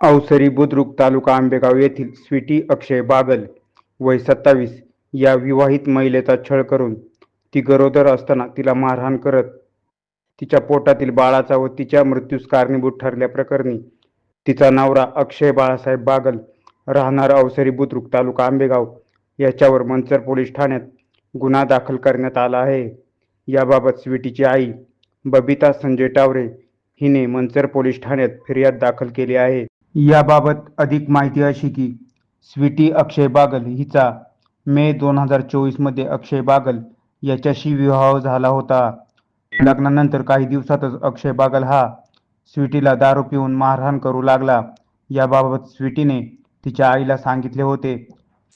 अवसरी बुद्रुक तालुका आंबेगाव येथील स्वीटी अक्षय बागल वय सत्तावीस या विवाहित महिलेचा छळ करून ती गरोदर असताना तिला मारहाण करत तिच्या पोटातील बाळाचा व तिच्या मृत्यूस कारणीभूत ठरल्याप्रकरणी तिचा नवरा अक्षय बाळासाहेब बागल राहणार अवसरी बुद्रुक तालुका आंबेगाव याच्यावर मंचर पोलीस ठाण्यात गुन्हा दाखल करण्यात आला आहे. याबाबत स्वीटीची आई बबिता संजय टावरे हिने मंचर पोलीस ठाण्यात फिर्याद दाखल केली आहे. याबाबत अधिक माहिती अशी की स्वीटी अक्षय बागल हिचा मे दोन हजार चोवीसमध्ये अक्षय बागल याच्याशी विवाह झाला होता. लग्नानंतर काही दिवसातच अक्षय बागल हा स्वीटीला दारू पिऊन मारहाण करू लागला. याबाबत स्वीटीने तिच्या आईला सांगितले होते.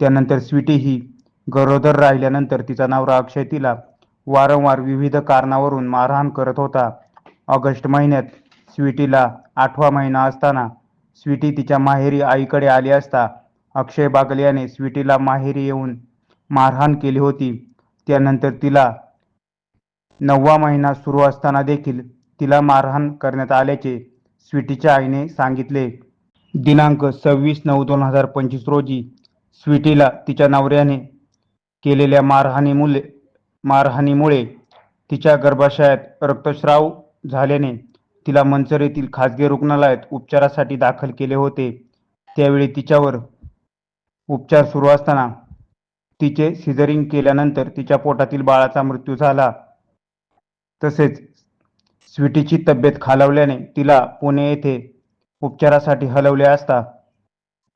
त्यानंतर स्वीटी ही गरोदर राहिल्यानंतर तिचा नवरा अक्षय तिला वारंवार विविध कारणावरून मारहाण करत होता. ऑगस्ट महिन्यात स्वीटीला आठवा महिना असताना स्वीटी तिच्या माहेरी आईकडे आली असता अक्षय बागल याने स्वीटीला माहेरी येऊन मारहाण केली होती. त्यानंतर तिला नववा महिना सुरू असताना देखील तिला मारहाण करण्यात आल्याचे स्वीटीच्या आईने सांगितले. दिनांक सव्वीस नऊ दोन हजार पंचवीस रोजी स्वीटीला तिच्या नवऱ्याने केलेल्या मारहाणीमुळे मारहाणीमुळे तिच्या गर्भाशयात रक्तस्राव झाल्याने तिला मंचर येथील खासगी रुग्णालयात उपचारासाठी दाखल केले होते. त्यावेळी तिच्यावर उपचार सुरू असताना तिचे सिझरिंग केल्यानंतर तिच्या पोटातील बाळाचा मृत्यू झाला. तसेच स्वीटीची तब्येत खालावल्याने तिला पुणे येथे उपचारासाठी हलवले असता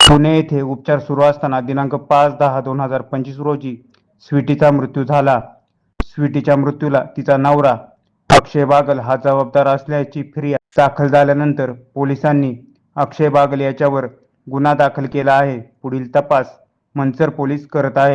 पुणे येथे उपचार सुरू असताना दिनांक पाच दहा दोन हजार पंचवीस रोजी स्वीटीचा मृत्यू झाला. स्वीटीच्या मृत्यूला तिचा नवरा अक्षय बागल हा जबाबदार असल्याची फिर्याद दाखल झाल्यानंतर पोलिसांनी अक्षय बागल याच्यावर गुन्हा दाखल केला आहे. पुढील तपास मंचर पोलीस करत आहे.